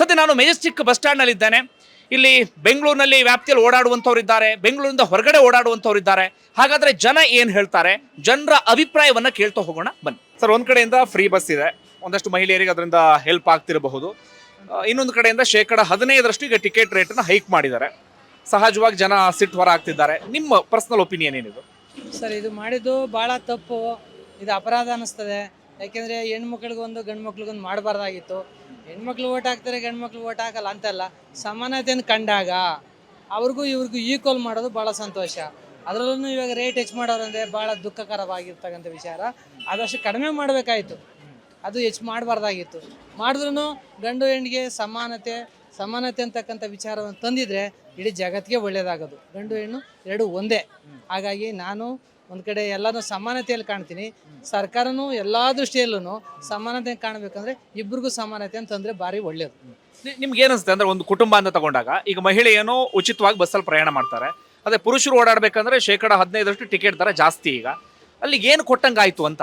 ಸದ್ಯ ನಾನು Majestic bus ಸ್ಟ್ಯಾಂಡ್ನಲ್ಲಿ ಇದ್ದೇನೆ ಇಲ್ಲಿ ಬೆಂಗಳೂರಿನಲ್ಲಿ ವ್ಯಾಪ್ತಿಯಲ್ಲಿ ಓಡಾಡುವಂತವ್ರು ಇದ್ದಾರೆ ಬೆಂಗಳೂರಿಂದ ಹೊರಗಡೆ ಓಡಾಡುವಂತವ್ರು ಇದ್ದಾರೆ ಹಾಗಾದ್ರೆ ಜನ ಏನ್ ಹೇಳ್ತಾರೆ? ಜನರ ಅಭಿಪ್ರಾಯವನ್ನ ಕೇಳ್ತಾ ಹೋಗೋಣ ಬನ್ನಿ. ಸರ್ ಒಂದ್ ಕಡೆಯಿಂದ ಫ್ರೀ ಬಸ್ ಇದೆ. ಒಂದಷ್ಟು ಮಹಿಳೆಯರಿಗೆ ಅದರಿಂದ ಹೆಲ್ಪ್ ಆಗ್ತಿರಬಹುದು. ಇನ್ನೊಂದು ಕಡೆಯಿಂದ ಶೇಕಡ ಹದಿನೈದರಷ್ಟು ಈಗ ಟಿಕೆಟ್ ರೇಟನ್ನ ಹೈಕ್ ಮಾಡಿದ್ದಾರೆ. ಸಹಜವಾಗಿ ಜನ ಸಿಟ್ಟು ಹೊರ ಆಗ್ತಿದ್ದಾರೆ. ನಿಮ್ಮ ಪರ್ಸನಲ್ ಒಪಿನಿಯನ್ ಏನಿದು? ಸರ್ ಇದು ಮಾಡಿದ್ದು ಭಾಳ ತಪ್ಪು. ಇದು ಅಪರಾಧ ಅನ್ನಿಸ್ತದೆ. ಯಾಕೆಂದರೆ ಹೆಣ್ಮಕ್ಳಿಗೊಂದು ಗಂಡು ಮಕ್ಳಿಗೊಂದು ಮಾಡಬಾರ್ದಾಗಿತ್ತು. ಹೆಣ್ಮಕ್ಳು ಓಟ್ ಹಾಕ್ತಾರೆ, ಗಂಡ್ಮಕ್ಳು ಓಟ್ ಹಾಕಲ್ಲ ಅಂತಲ್ಲ ಸಮಾನತೆಯನ್ನು ಕಂಡಾಗ ಅವ್ರಿಗೂ ಇವ್ರಿಗೂ ಈಕ್ವಲ್ ಮಾಡೋದು ಭಾಳ ಸಂತೋಷ. ಅದರಲ್ಲೂ ಇವಾಗ ರೇಟ್ ಹೆಚ್ಚು ಮಾಡೋರಂದ್ರೆ ಭಾಳ ದುಃಖಕರವಾಗಿರ್ತಕ್ಕಂಥ ವಿಚಾರ. ಆದಷ್ಟು ಕಡಿಮೆ ಮಾಡಬೇಕಾಯಿತು. ಅದು ಹೆಚ್ಚು ಮಾಡಬಾರ್ದಾಗಿತ್ತು. ಮಾಡಿದ್ರೂ ಗಂಡು ಹೆಣ್ಣಿಗೆ ಸಮಾನತೆ ಸಮಾನತೆ ಅಂತಕ್ಕಂಥ ವಿಚಾರವನ್ನು ತಂದಿದ್ರೆ ಇಡೀ ಜಗತ್ತಿಗೆ ಒಳ್ಳೆಯದಾಗೋದು ಗಂಡು ಹೆಣ್ಣು ಎರಡು ಒಂದೇ. ಹಾಗಾಗಿ ನಾನು ಒಂದು ಕಡೆ ಎಲ್ಲನೂ ಸಮಾನತೆಯಲ್ಲಿ ಕಾಣ್ತೀನಿ. ಸರ್ಕಾರನೂ ಎಲ್ಲ ದೃಷ್ಟಿಯಲ್ಲೂ ಸಮಾನತೆ ಕಾಣಬೇಕಂದ್ರೆ ಇಬ್ಬರಿಗೂ ಸಮಾನತೆ ಅಂತಂದರೆ ಭಾರಿ ಒಳ್ಳೆಯದು ನಿ- ನಿಮ್ಗೆ ಏನಿಸುತ್ತೆ ಅಂದ್ರೆ ಒಂದು ಕುಟುಂಬ ಅಂತ ತಗೊಂಡಾಗ ಈಗ ಮಹಿಳೆ ಏನೋ ಉಚಿತವಾಗಿ ಬಸ್ಸಲ್ಲಿ ಪ್ರಯಾಣ ಮಾಡ್ತಾರೆ. ಅದೇ ಪುರುಷರು ಓಡಾಡಬೇಕಂದ್ರೆ ಶೇಕಡ ಹದಿನೈದರಷ್ಟು ಟಿಕೆಟ್ ದರ ಜಾಸ್ತಿ ಈಗ. ಅಲ್ಲಿಗೆ ಏನು ಕೊಟ್ಟಂಗಾಯ್ತು ಅಂತ?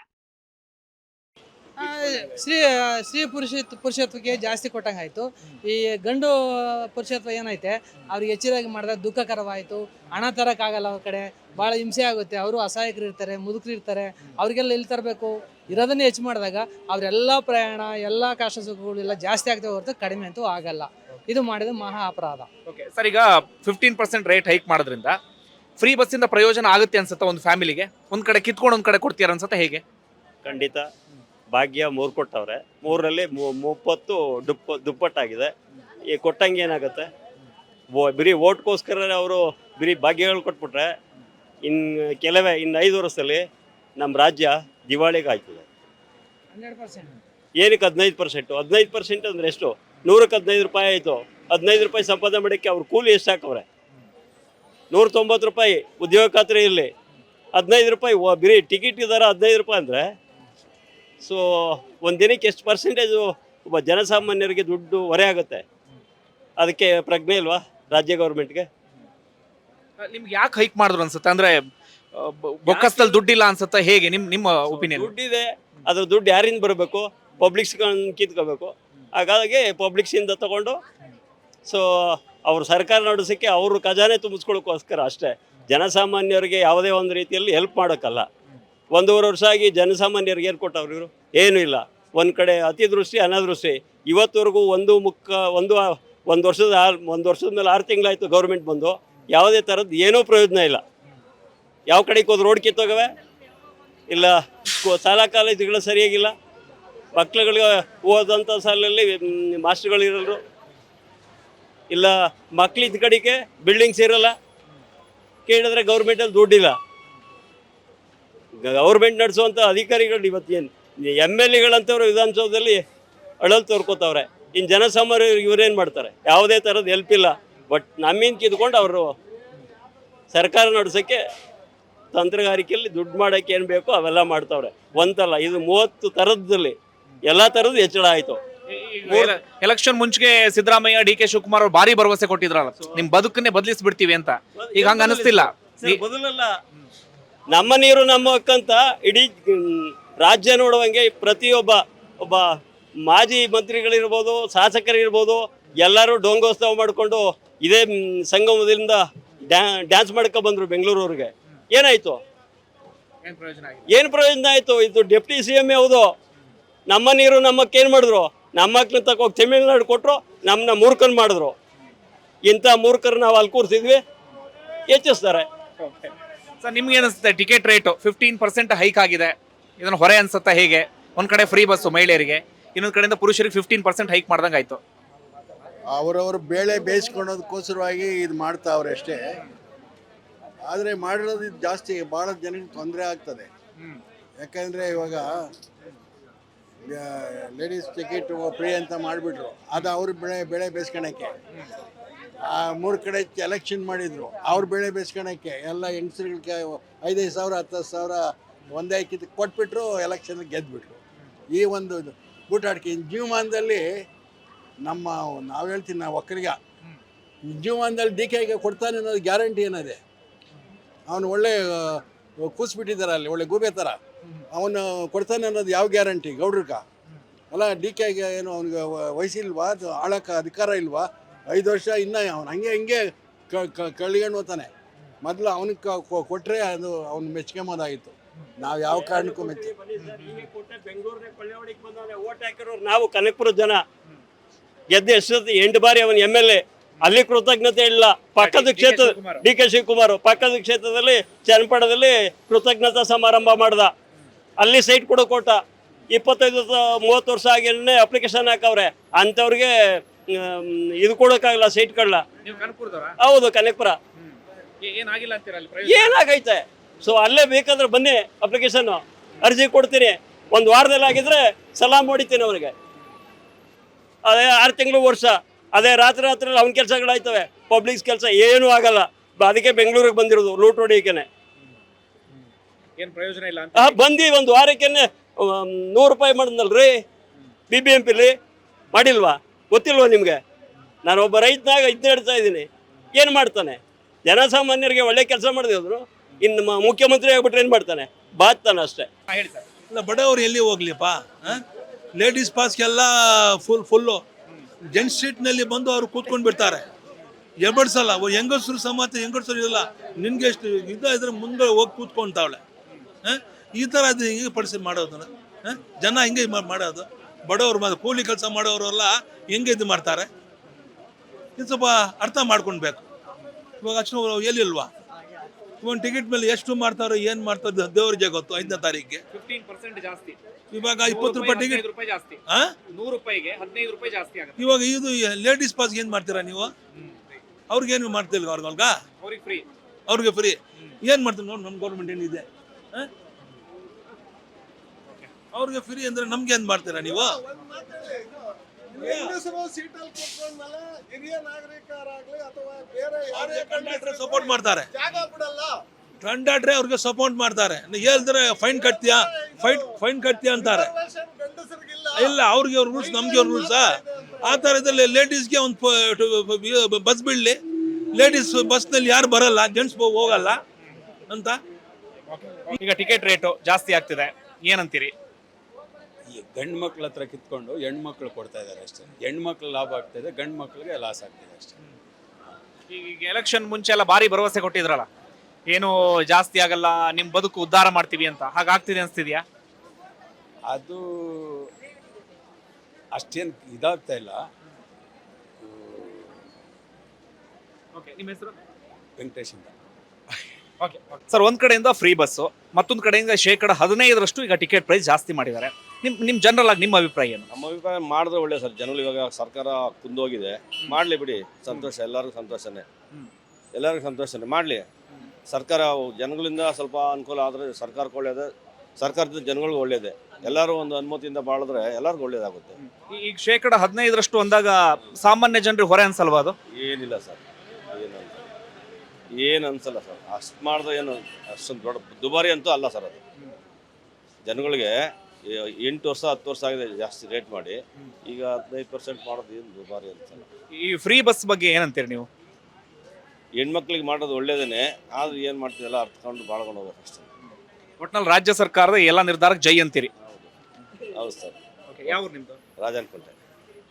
ಸ್ತ್ರೀ ಸ್ತ್ರೀ ಪುರುಷ ಪುರುಷತ್ವಕ್ಕೆ ಜಾಸ್ತಿ ಕೊಟ್ಟಂಗಾಯ್ತು. ಈ ಗಂಡು ಪುರುಷತ್ವ ಏನೈತೆ ಅವ್ರಿಗೆ ಹೆಚ್ಚಿದಾಗಿ ಮಾಡಿದಾಗ ದುಃಖಕರವಾಯಿತು ಹಣ ತರೋಕ್ಕಾಗಲ್ಲ ಅವ್ರ ಕಡೆ ಭಾಳ ಹಿಂಸೆ ಆಗುತ್ತೆ. ಅವರು ಅಸಹಾಯಕರು ಇರ್ತಾರೆ ಮುದುಕರು ಇರ್ತಾರೆ ಅವ್ರಿಗೆಲ್ಲ ಎಲ್ಲಿ ತರಬೇಕು? ಇರೋದನ್ನೇ ಹೆಚ್ಚು ಮಾಡಿದಾಗ ಅವರೆಲ್ಲ ಪ್ರಯಾಣ ಎಲ್ಲ ಕಷ್ಟ ಸುಖಗಳು ಎಲ್ಲ ಜಾಸ್ತಿ ಆಗ್ತವೆ ಹೊರತು ಕಡಿಮೆ ಅಂತೂ ಆಗಲ್ಲ. ಇದು ಮಾಡಿದ ಮಹಾ ಅಪರಾಧ. ಓಕೆ ಸರ್ ಈಗ ಫಿಫ್ಟೀನ್ ಪರ್ಸೆಂಟ್ ರೇಟ್ ಹೈಕ್ ಮಾಡೋದ್ರಿಂದ ಫ್ರೀ ಬಸ್ಸಿಂದ ಪ್ರಯೋಜನ ಆಗುತ್ತೆ ಅನ್ಸುತ್ತೆ ಒಂದು ಫ್ಯಾಮಿಲಿಗೆ ಒಂದು ಕಡೆ ಕಿತ್ಕೊಂಡು ಒಂದು ಕಡೆ ಕೊಡ್ತೀರ ಅನ್ಸುತ್ತೆ ಹೇಗೆ? ಖಂಡಿತ. ಭಾಗ್ಯ ಮೂರು ಕೊಟ್ಟವ್ರೆ. ಮೂರರಲ್ಲಿ ಮುಪ್ಪತ್ತು ದುಪ್ಪ ದುಪ್ಪಟ್ಟಾಗಿದೆ. ಈ ಕೊಟ್ಟಂಗೆ ಏನಾಗುತ್ತೆ? ಬರೀ ಓಟ್ಗೋಸ್ಕರ ಅವರು ಬರೀ ಭಾಗ್ಯಗಳು ಕೊಟ್ಬಿಟ್ರೆ ಇನ್ನು ಕೆಲವೇ ಇನ್ನು ಐದು ವರ್ಷದಲ್ಲಿ ನಮ್ಮ ರಾಜ್ಯ ದಿವಾಳಿಗೆ ಆಯ್ತದೆ. ಏನಕ್ಕೆ ಹದಿನೈದು ಪರ್ಸೆಂಟು ಹದಿನೈದು ಪರ್ಸೆಂಟ್ ಅಂದರೆ ಎಷ್ಟು? ನೂರಕ್ಕೆ ಹದಿನೈದು ರೂಪಾಯಿ ಆಯಿತು. ಹದಿನೈದು ರೂಪಾಯಿ ಸಂಪಾದನೆ ಮಾಡೋಕ್ಕೆ ಅವ್ರ ಕೂಲಿ ಎಷ್ಟು ಹಾಕವ್ರೆ? ನೂರ ತೊಂಬತ್ತು ರೂಪಾಯಿ ಉದ್ಯೋಗ ಖಾತ್ರಿ ಇರಲಿ. ಹದಿನೈದು ರೂಪಾಯಿ ಬರೀ ಟಿಕೆಟ್ ದರ ಹದಿನೈದು ರೂಪಾಯಿ ಅಂದರೆ ಸೊ ಒಂದು ದಿನಕ್ಕೆ ಎಷ್ಟು ಪರ್ಸೆಂಟೇಜು ಒಬ್ಬ ಜನಸಾಮಾನ್ಯರಿಗೆ ದುಡ್ಡು ಹೊರೆ ಆಗುತ್ತೆ? ಅದಕ್ಕೆ ಪ್ರಜ್ಞೆ ಇಲ್ವಾ ರಾಜ್ಯ ಗೌರ್ಮೆಂಟ್ಗೆ ನಿಮ್ಗೆ ಯಾಕೆ ಹೈಕ್ ಮಾಡಿದ್ರು ಅನ್ಸುತ್ತೆ? ಅಂದ್ರೆ ಬೊಕ್ಕಸ್ದಲ್ಲಿ ದುಡ್ಡಿಲ್ಲ ಅನ್ಸುತ್ತೆ ಹೇಗೆ? ನಿಮ್ ನಿಮ್ಮ ಒಪಿನಿಯನ್ ದುಡ್ಡಿದೆ. ಅದ್ರ ದುಡ್ಡು ಯಾರಿಂದ ಬರಬೇಕು? ಪಬ್ಲಿಕ್ಸ್ ಕಿತ್ಕೋಬೇಕು. ಹಾಗಾಗಿ ಪಬ್ಲಿಕ್ಸಿಂದ ತಗೊಂಡು ಸೊ ಅವ್ರ ಸರ್ಕಾರ ನಡೆಸೋಕ್ಕೆ ಅವರು ಖಜಾನೆ ತುಂಬಿಸ್ಕೊಳ್ಳೋಕ್ಕೋಸ್ಕರ ಅಷ್ಟೇ. ಜನಸಾಮಾನ್ಯರಿಗೆ ಯಾವುದೇ ಒಂದು ರೀತಿಯಲ್ಲಿ ಹೆಲ್ಪ್ ಮಾಡೋಕ್ಕಲ್ಲ ಒಂದೂವರೆ ವರ್ಷ ಆಗಿ ಜನಸಾಮಾನ್ಯರಿಗೆ ಏನು ಕೊಟ್ಟವ್ರು ಇವರು? ಏನೂ ಇಲ್ಲ. ಒಂದು ಕಡೆ ಅತಿದೃಷ್ಟಿ ಅನಾದೃಷ್ಟಿ ಇವತ್ತವರೆಗೂ ಒಂದು ಮುಕ್ಕ, ಒಂದು ಒಂದು ವರ್ಷದ ಒಂದು ವರ್ಷದ ಮೇಲೆ ಆರು ತಿಂಗಳಾಯಿತು ಗೌರ್ಮೆಂಟ್ ಬಂದು. ಯಾವುದೇ ಥರದ್ದು ಏನೂ ಪ್ರಯೋಜನ ಇಲ್ಲ. ಯಾವ ಕಡೆಗೆ ಹೋದ್ರೆ ರೋಡ್ ಕಿತ್ತೋಗವೆ? ಇಲ್ಲ. ಶಾಲಾ ಕಾಲೇಜುಗಳು ಸರಿಯಾಗಿಲ್ಲ. ಮಕ್ಳುಗಳಿಗೆ ಓದಂಥ ಸಾಲಲ್ಲಿ ಮಾಸ್ಟರ್ಗಳು ಇರಲ್ರು. ಇಲ್ಲ ಮಕ್ಳಿದ್ದ ಕಡೆಗೆ ಬಿಲ್ಡಿಂಗ್ಸ್ ಇರಲ್ಲ. ಕೇಳಿದ್ರೆ ಗೌರ್ಮೆಂಟಲ್ಲಿ ದುಡ್ಡಿಲ್ಲ. ಗೌರ್ಮೆಂಟ್ ನಡೆಸುವಂಥ ಅಧಿಕಾರಿಗಳು ಇವತ್ತು ಏನು ಎಂ ಎಲ್ ಎಗಳಂಥವ್ರು ವಿಧಾನಸೌಧದಲ್ಲಿ ಅಳಲ್ ತೋರ್ಕೋತವ್ರೆ. ಇನ್ನು ಜನಸಾಮಾನ್ಯರು ಇವರೇನು ಮಾಡ್ತಾರೆ? ಯಾವುದೇ ಥರದ ಹೆಲ್ಪ್ ಇಲ್ಲ. ಬಟ್ ನಮ್ಮಿಂದ ಕಿದ್ಕೊಂಡು ಅವರು ಸರ್ಕಾರ ನಡೆಸೋಕ್ಕೆ ತಂತ್ರಗಾರಿಕೆಯಲ್ಲಿ ದುಡ್ಡು ಮಾಡೋಕ್ಕೆ ಏನು ಬೇಕೋ ಅವೆಲ್ಲ ಮಾಡ್ತಾವ್ರೆ. ಒಂತಲ್ಲ ಇದು ಮೂವತ್ತು ಥರದಲ್ಲಿ ಎಲ್ಲ ಥರದ್ದು ಹೆಚ್ಚಳ ಆಯಿತು. ಎಲೆಕ್ಷನ್ ಮುಂಚೆಗೆ ಸಿದ್ದರಾಮಯ್ಯ ಡಿ ಕೆ ಶಿವಕುಮಾರ್ ಅವ್ರು ಭಾರಿ ಭರವಸೆ ಕೊಟ್ಟಿದ್ರಲ್ಲ. ನಿಮ್ ಬದುಕನ್ನೇ ಬದಲಿಸ್ಬಿಡ್ತೀವಿ ಅಂತ. ಈಗ ಹಂಗ ಅನಿಸ್ತಿಲ್ಲ ಬದಲಲ್ಲ. ನಮ್ಮ ನೀರು ನಮ್ಮ ಹಕ್ಕಂತ ಇಡೀ ರಾಜ್ಯ ನೋಡುವಂಗೆ ಪ್ರತಿಯೊಬ್ಬ ಒಬ್ಬ ಮಾಜಿ ಮಂತ್ರಿಗಳಿರ್ಬೋದು ಶಾಸಕರಿರ್ಬೋದು ಎಲ್ಲರೂ ಡೋಂಗೋತ್ಸವ ಮಾಡಿಕೊಂಡು ಇದೇ ಸಂಗಮದಿಂದ ಡ್ಯಾ ಡ್ಯಾನ್ಸ್ ಮಾಡ್ಕೊ ಬಂದರು ಬೆಂಗಳೂರವ್ರಿಗೆ. ಏನಾಯಿತು? ಏನು ಪ್ರಯೋಜನ ಆಯಿತು? ಇದು ಡೆಪ್ಟಿ ಸಿ ಎಂ ಹೌದು ನಮ್ಮ ನೀರು ನಮ್ಮಕ್ಕೆ ಏನು ಮಾಡಿದ್ರು? ನಮ್ಮ ಮಕ್ಳನ್ನ ತಗೋಗಿ ತಮಿಳ್ನಾಡು ಕೊಟ್ಟರು ನಮ್ಮನ್ನ ಮೂರ್ಖನ್ ಮಾಡಿದ್ರು. ಇಂಥ ಮೂರ್ಖರು ನಾವು ಅಲ್ಲಿ ಕೂರಿಸಿದ್ವಿ ಹೆಚ್ಚಿಸ್ತಾರೆ. ಸರ್ ನಿಮ್ಗೆ ಅನಿಸುತ್ತೆ ticket rate fifteen percent hike ಆಗಿದೆ. ಇದನ್ನ ಹೊರೆ ಅನ್ಸುತ್ತಾ ಹೇಗೆ? ಒಂದು ಕಡೆ ಫ್ರೀ ಬಸ್ಸು ಮಹಿಳೆಯರಿಗೆ ಇನ್ನೊಂದು ಕಡೆಯಿಂದ ಪುರುಷರಿಗೆ ಫಿಫ್ಟೀನ್ ಪರ್ಸೆಂಟ್ ಹೈಕ್ ಮಾಡ್ದಂಗೆ ಆಯ್ತು. ಅವರವರು ಬೇಳೆ ಬೇಯಿಸ್ಕೊಳೋದಕ್ಕೋಸ್ಕರವಾಗಿ ಇದು ಮಾಡ್ತಾವ್ರೆ ಅಷ್ಟೇ. ಆದರೆ ಮಾಡಿರೋದು ಇದು ಜಾಸ್ತಿ ಭಾಳ ಜನಕ್ಕೆ ತೊಂದರೆ ಆಗ್ತದೆ. ಯಾಕಂದರೆ ಇವಾಗ ಲೇಡೀಸ್ ಟಿಕೆಟ್ ಫ್ರೀ ಅಂತ ಮಾಡಿಬಿಟ್ರು. ಅದು ಅವ್ರ ಬೆಳೆ ಬೆಳೆ ಬೇಯಿಸ್ಕೊಳಕ್ಕೆ ಮೂರು ಕಡೆ ಎಲೆಕ್ಷನ್ ಮಾಡಿದ್ರು. ಅವ್ರ ಬೆಳೆ ಬೇಸ್ಕೊಳಕ್ಕೆ ಎಲ್ಲ ಹೆಂಗಸ್ರಿಗೆ ಐದೈದು ಸಾವಿರ, ಹತ್ತು ಸಾವಿರ ಒಂದೇ ಹಾಕಿದ್ದು ಕೊಟ್ಬಿಟ್ರು ಎಲೆಕ್ಷನ್ ಗೆದ್ದುಬಿಟ್ರು ಈ ಒಂದು ಇದು ಜೀವಮಾನದಲ್ಲಿ ನಮ್ಮ ನಾವು ಹೇಳ್ತೀನಿ ನಾವು ಒಕ್ಕಲಿಗ. ಜೀವಮಾನದಲ್ಲಿ ಡಿ ಕೆಗೆ ಕೊಡ್ತಾನೆ ಅನ್ನೋದು ಗ್ಯಾರಂಟಿ ಏನಿದೆ? ಅವನು ಒಳ್ಳೆ ಕೂಸ್ಬಿಟ್ಟಿದ್ದಾರೆ ಅಲ್ಲಿ, ಒಳ್ಳೆ ಗೂಬೆ ಥರ ಅವನು ಕೊಡ್ತಾನೆ ಅನ್ನೋದು ಯಾವ ಗ್ಯಾರಂಟಿ? ಗೌಡ್ರಕ ಅಲ್ಲ, ಡಿ ಕೆಗೆ ಏನು ಅವ್ನಿಗೆ ವಯಸ್ಸಿಲ್ವಾ? ಅದು ಆಳಕ್ಕೆ ಅಧಿಕಾರ ಇಲ್ವಾ? ಐದು ವರ್ಷ ಇನ್ನ ಅವನು ಹಂಗೆ ಹಂಗೆ ಕಳ್ಕೊಂಡು ಹೋಗ್ತಾನೆ. ಮೊದಲು ಅವನಿಗೆ ಕೊಟ್ಟರೆ ಅದು ಅವ್ನು ಮೆಚ್ಕೊಂಬೋದಾಗಿತ್ತು ನಾವು ಯಾವ ಕಾರಣಕ್ಕೂ ಮೆಚ್ಚ ಓಟ್ ಹಾಕಿರೋರು ನಾವು ಕನಕಪುರ ಜನ. ಗೆದ್ದ ಎಷ್ಟು ಎಂಟು ಬಾರಿ ಅವನ ಎಂ ಎಲ್ ಎ. ಅಲ್ಲಿ ಕೃತಜ್ಞತೆ ಇಲ್ಲ. ಪಕ್ಕದ ಕ್ಷೇತ್ರ ಡಿ ಕೆ ಶಿವಕುಮಾರ್ ಪಕ್ಕದ ಕ್ಷೇತ್ರದಲ್ಲಿ ಚನ್ನಪಡದಲ್ಲಿ ಕೃತಜ್ಞತಾ ಸಮಾರಂಭ ಮಾಡ್ದ. ಅಲ್ಲಿ ಸೈಟ್ ಕೂಡ ಕೊಟ್ಟ ಇಪ್ಪತ್ತೈದು ಮೂವತ್ತು ವರ್ಷ ಆಗಿನೇ ಅಪ್ಲಿಕೇಶನ್ ಹಾಕವ್ರೆ. ಅಂಥವ್ರಿಗೆ ಇದು ಕೊಡೋಕ್ಕಾಗಲ್ಲ ಸೈಟ್ ಕನಕಪುರದವರ? ಹೌದು ಕನಕಪುರ? ಏನಾಗೈತೆ? ಸೊ ಅಲ್ಲೇ ಬೇಕಾದ್ರೆ ಬನ್ನಿ ಅಪ್ಲಿಕೇಶನ್ ಅರ್ಜಿ ಕೊಡ್ತೀನಿ. ಒಂದು ವಾರದಲ್ಲಿ ಆಗಿದ್ರೆ ಸಲಾಮ್ ಹೊಡಿತೀನಿ ಅವ್ರಿಗೆ. ಅದೇ ಆರು ತಿಂಗಳು ವರ್ಷ. ಅದೇ ರಾತ್ರಿ ರಾತ್ರಿ ಅವ್ನ ಕೆಲಸಗಳಾಯ್ತವೆ ಪಬ್ಲಿಕ್ಸ್ ಕೆಲಸ ಏನೂ ಆಗಲ್ಲ. ಅದಕ್ಕೆ ಬೆಂಗಳೂರಿಗೆ ಬಂದಿರೋದು ಲೂಟ್ ಹೊಡಿಯಕ್ಕೆ ಏನು ಪ್ರಯೋಜನ ಇಲ್ಲ ಅಂತ? ಬಂದು ಒಂದು ವಾರಕ್ಕೆ ನೂರು ರೂಪಾಯಿ ಮಾಡಿದ್ನಲ್ರಿ? ಬಿ ಬಿ ಎಂ ಪಿಲಿ ಮಾಡಿಲ್ವಾ? ಗೊತ್ತಿಲ್ವಾ ನಿಮಗೆ? ನಾನು ಒಬ್ಬ ರೈತನಾಗ ಇದ್ದು ಹೇಳ್ತಾ ಇದ್ದೀನಿ. ಏನು ಮಾಡ್ತಾನೆ? ಜನಸಾಮಾನ್ಯರಿಗೆ ಒಳ್ಳೆ ಕೆಲಸ ಮಾಡಿದ್ರು ಇನ್ನು ಮುಖ್ಯಮಂತ್ರಿ ಆಗ್ಬಿಟ್ರೆ ಏನು ಮಾಡ್ತಾನೆ? ಬಾತ್ತಾನೆ ಅಷ್ಟೇ. ಇಲ್ಲ, ಬಡವರು ಎಲ್ಲಿ ಹೋಗ್ಲಿಪ್ಪ ಲೇಡೀಸ್ ಪಾಸ್ಗೆಲ್ಲ ಫುಲ್ ಫುಲ್ಲು ಜೆಂಟ್ಸ್ ಸೀಟ್ನಲ್ಲಿ ಬಂದು ಅವರು ಕೂತ್ಕೊಂಡು ಬಿಡ್ತಾರೆ. ಎಬಡ್ಸಲ್ಲ ಹೆಂಗಸರು ಸಮಾತ ಹೆಂಗಸರು ಇಲ್ಲ ನಿನ್ಗೆ ಎಷ್ಟು ಇದ್ದ ಇದ್ರೆ ಮುಂದೆ ಹೋಗಿ ಕೂತ್ಕೊಂತಾವಳೆ. ತಾವಳೆ ಈ ಥರ ಅದು ಹಿಂಗೆ ಪಡಿಸಿ ಮಾಡೋದನ್ನ? ಜನ ಹಿಂಗೆ ಮಾಡೋದು. ಬಡವರು ಕೂಲಿ ಕೆಲಸ ಮಾಡೋರೆಲ್ಲ ಹೆಂಗೆ ಇದು ಮಾಡ್ತಾರೆ? ಇದು ಸ್ವಲ್ಪ ಅರ್ಥ ಮಾಡ್ಕೊಳ್ಬೇಕು. ಇವಾಗ ಅಷ್ಟು ಎಲ್ಲಿಲ್ವಾ? ಇವಾಗ ಟಿಕೆಟ್ ಮೇಲೆ ಎಷ್ಟು ಮಾಡ್ತಾರೋ ಏನು ಮಾಡ್ತಾರೆ ದೇವ್ರಿಗೆ ಗೊತ್ತು ಐದನೇ ತಾರೀಕಿಗೆ. ಫಿಫ್ಟೀನ್ ಪರ್ಸೆಂಟ್ ಜಾಸ್ತಿ. ಇವಾಗ ಇಪ್ಪತ್ತು ರೂಪಾಯಿ ಟಿಕೆಟ್ ರೂಪಾಯಿ ಜಾಸ್ತಿ. ನೂರು ರೂಪಾಯಿಗೆ ಹದಿನೈದು ರೂಪಾಯಿ ಜಾಸ್ತಿ ಆಗುತ್ತೆ. ಇವಾಗ ಇದು ಲೇಡೀಸ್ ಪಾಸ್ಗೆ ಏನು ಮಾಡ್ತೀರಾ ನೀವು? ಅವ್ರಿಗೇನು ಮಾಡ್ತಿಲ್ಲ ಅವ್ರಿಗಲ್ಗ ಅವ್ರಿಗೆ ಫ್ರೀ ಅವ್ರಿಗೆ ಫ್ರೀ ಏನು ಮಾಡ್ತೀವಿ ನೋಡಿ ನಮ್ಮ ಗೌರ್ಮೆಂಟ್ ಏನಿದೆ? ಅವ್ರಿಗೆ ಫ್ರೀ ಅಂದ್ರೆ ನಮ್ಗೆ ಏನು ಮಾಡ್ತೀರಾ ನೀವು? ಹೆಂಗಸರು ಸೀಟಲ್ಲಿ ಕೂತ್ಕೊಂಡ್ಮೇಲೆ ಹಿರಿಯ ನಾಗರಿಕರಾಗ್ಲಿ ಅಥವಾ ಬೇರೆ ಯಾರೇ ಕಂಡಕ್ಟರ್ ಸಪೋರ್ಟ್ ಮಾಡ್ತಾರೆ. ಜಾಗ ಬಿಡಲ್ಲ. ಕಂಡಕ್ಟ್ರೆ ಅವ್ರಿಗೆ ಸಪೋರ್ಟ್ ಮಾಡ್ತಾರೆ. ಹೇಳಿದ್ರೆ ಫೈನ್ ಕಟ್ತೀಯಾ? ಫೈನ್ ಫೈನ್ ಕಟ್ತೀಯಾ ಅಂತಾರೆ. ಇಲ್ಲ ಅವ್ರಿಗೆ ರೂಲ್ಸ್ ನಮ್ಗೆ ರೂಲ್ಸ್ ಆ? ಥರದಲ್ಲಿ ಲೇಡೀಸ್ಗೆ ಒಂದು ಬಸ್ ಬಿಡಲಿ. ಲೇಡೀಸ್ ಬಸ್ನಲ್ಲಿ ಯಾರು ಬರಲ್ಲ ಜೆಂಟ್ಸ್ ಹೋಗಲ್ಲ. ಅಂತ? ಈಗ ಟಿಕೆಟ್ ರೇಟು ಜಾಸ್ತಿ ಆಗ್ತಿದೆ. ಏನಂತೀರಿ? ಗಂಡು ಮಕ್ಳ ಹತ್ರ ಕಿತ್ಕೊಂಡು ಹೆಣ್ಮಕ್ಳು ಕೊಡ್ತಾ ಇದ್ದಾರೆ ಅಷ್ಟೇ. ಹೆಣ್ಮಕ್ಳು ಲಾಭ ಆಗ್ತಿದೆ ಗಂಡು ಮಕ್ಳಿಗೆ ಲಾಸ್ ಆಗ್ತಿದೆ ಅಷ್ಟೇ. ಈಗ ಎಲೆಕ್ಷನ್ ಮುಂಚೆ ಎಲ್ಲ ಭಾರಿ ಭರವಸೆ ಕೊಟ್ಟಿದ್ರಲ್ಲ? ಏನು ಜಾಸ್ತಿ ಆಗಲ್ಲ ನಿಮ್ಮ ಬದುಕು ಉದ್ಧಾರ ಮಾಡ್ತೀವಿ ಅಂತ. ಹಾಗಾಗ್ತಿದೆ ಅನ್ಸ್ತಿದ್ಯಾ? ಅದು ಅಷ್ಟೇನು ಇದಾಗ್ತಾ ಇಲ್ಲ. ಓಕೆ ನಿಮ್ಮ ಹೆಸರು? ವೆಂಕಟೇಶ್ ಅಂತ. ಓಕೆ ಸರ್ ಒಂದ್ ಕಡೆಯಿಂದ ಫ್ರೀ ಬಸ್ಸು ಮತ್ತೊಂದು ಕಡೆಯಿಂದ ಶೇಕಡ ಹದಿನೈದರಷ್ಟು ಈಗ ಟಿಕೆಟ್ ಪ್ರೈಸ್ ಜಾಸ್ತಿ ಮಾಡಿದ್ದಾರೆ. ನಿಮ್ ನಿಮ್ ಜನರಲ್ ಆಗಿ ನಿಮ್ಮ ಅಭಿಪ್ರಾಯ ಏನು? ನಮ್ಮ ಅಭಿಪ್ರಾಯ ಮಾಡಿದ್ರೆ ಒಳ್ಳೆ ಸರ್. ಜನಗಳು ಇವಾಗ ಸರ್ಕಾರ ಕುಂದೋಗಿದೆ. ಮಾಡಲಿ ಬಿಡಿ. ಸಂತೋಷ ಎಲ್ಲರಿಗೂ ಸಂತೋಷನೇ. ಎಲ್ಲರಿಗೂ ಸಂತೋಷನೇ. ಮಾಡಲಿ. ಸರ್ಕಾರ ಜನಗಳಿಂದ ಸ್ವಲ್ಪ ಅನುಕೂಲ ಆದರೆ ಸರ್ಕಾರಕ್ಕೆ ಒಳ್ಳೇದೇ. ಸರ್ಕಾರದ ಜನಗಳಿಗೂ ಒಳ್ಳೇದೇ. ಎಲ್ಲರೂ ಒಂದು ಅನುಮತಿಯಿಂದ ಬಾಳಿದ್ರೆ ಎಲ್ಲರಿಗೂ ಒಳ್ಳೇದಾಗುತ್ತೆ. ಈಗ ಶೇಕಡ ಹದಿನೈದರಷ್ಟು ಅಂದಾಗ ಸಾಮಾನ್ಯ ಜನರಿಗೆ ಹೊರೆ ಅನ್ಸಲ್ವಾ ಅದು? ಏನಿಲ್ಲ ಸರ್. ಏನು ಏನು ಅನ್ಸಲ್ಲ ಸರ್. ಅಷ್ಟು ಮಾಡಿದ್ರೆ ಏನು ಅಷ್ಟೊಂದು ದೊಡ್ಡ ದುಬಾರಿ ಅಂತೂ ಅಲ್ಲ ಸರ್ ಅದು. ಜನಗಳಿಗೆ ಎಂಟು ವರ್ಷ ಹತ್ತು ವರ್ಷ ಆಗಿದೆ ಜಾಸ್ತಿ ರೇಟ್ ಮಾಡಿ. ಈಗ ಹದಿನೈದು ಪರ್ಸೆಂಟ್ ಮಾಡೋದು ಏನು ದುಬಾರಿ ಅಂತ. ಈ ಫ್ರೀ ಬಸ್ ಬಗ್ಗೆ ಏನಂತೀರಿ ನೀವು? ಹೆಣ್ಮಕ್ಳಿಗೆ ಮಾಡೋದು ಒಳ್ಳೇದೇನೆ ಆದ್ರೆ ಏನು ಮಾಡ್ತೀವಲ್ಲ ಅರ್ಥಕೊಂಡು ಬಾಳ್ಕೊಂಡು ಹೋಗ್ಬೇಕು ಅಷ್ಟೇ. ಒಟ್ನಲ್ಲಿ ರಾಜ್ಯ ಸರ್ಕಾರದ ಎಲ್ಲ ನಿರ್ಧಾರಕ್ಕೆ ಜೈ ಅಂತೀರಿ. ಹೌದು. ಸರ್. ಯಾವ ನಿಮ್ದು? ರಾಜನ್ಕುಂಟೆ